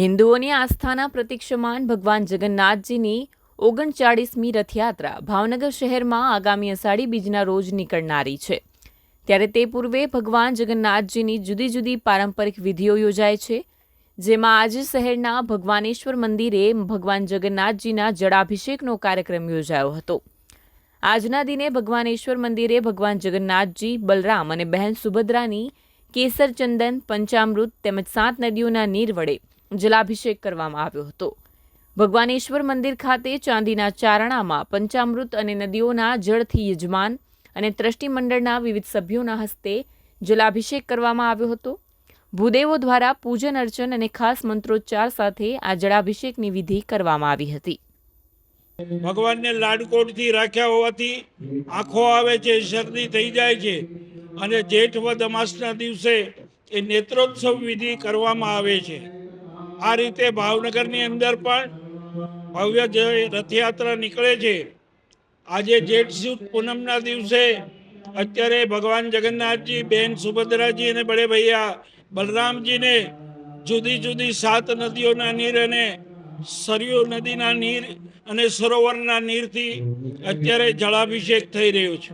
હિન્દુઓની આસ્થાના પ્રતિક્ષમાન ભગવાન જગન્નાથજીની ઓગણચાળીસમી રથયાત્રા ભાવનગર શહેરમાં આગામી અષાઢી બીજના રોજ નીકળનારી છે. ત્યારે તે પૂર્વે ભગવાન જગન્નાથજીની જુદી જુદી પારંપરિક વિધિઓ યોજાય છે, જેમાં આજે શહેરના ભગવાનેશ્વર મંદિરે ભગવાન જગન્નાથજીના જળાભિષેકનો કાર્યક્રમ યોજાયો હતો. આજના દિને ભગવાનેશ્વર મંદિરે ભગવાન જગન્નાથજી, બલરામ અને બહેન સુભદ્રાની કેસર ચંદન પંચામૃત તેમજ સાત નદીઓના નીર વડે જલાભિષેક કરવામાં આવ્યો હતો. ભગવાનેશ્વર મંદિર ખાતે ચાંદીના ચારણામાં પંચામૃત અને નદીઓના જળથી યજમાન અને મંડળના વિવિધ સભ્યોના હસ્તે જલાભિષેક કરવામાં આવ્યો હતો. ભૂદેવો દ્વારા પૂજન અર્ચન અને ખાસ મંત્રોચ્ચાર સાથે આ જળાભિષેકની વિધિ કરવામાં આવી હતી. ભગવાનને લાડકોટથી રાખ્યા હોવાથી આંખો આવે છે, શરદી થઈ જાય છે અને જેઠ વદ અમાસના દિવસે એ નેત્રોત્સવ વિધિ કરવામાં આવે છે. આ રીતે ભાવનગરની અંદર પણ ભવ્ય જે રથયાત્રા નીકળે છે. આજે જેઠ સુદ પૂનમના દિવસે અત્યારે ભગવાન જગન્નાથજી, બેન સુભદ્રાજી અને બડે ભૈયા બલરામજીને જુદી જુદી સાત નદીઓના નીર અને સરયુ નદીના નીર અને સરોવરના નીરથી અત્યારે જળાભિષેક થઈ રહ્યો છે.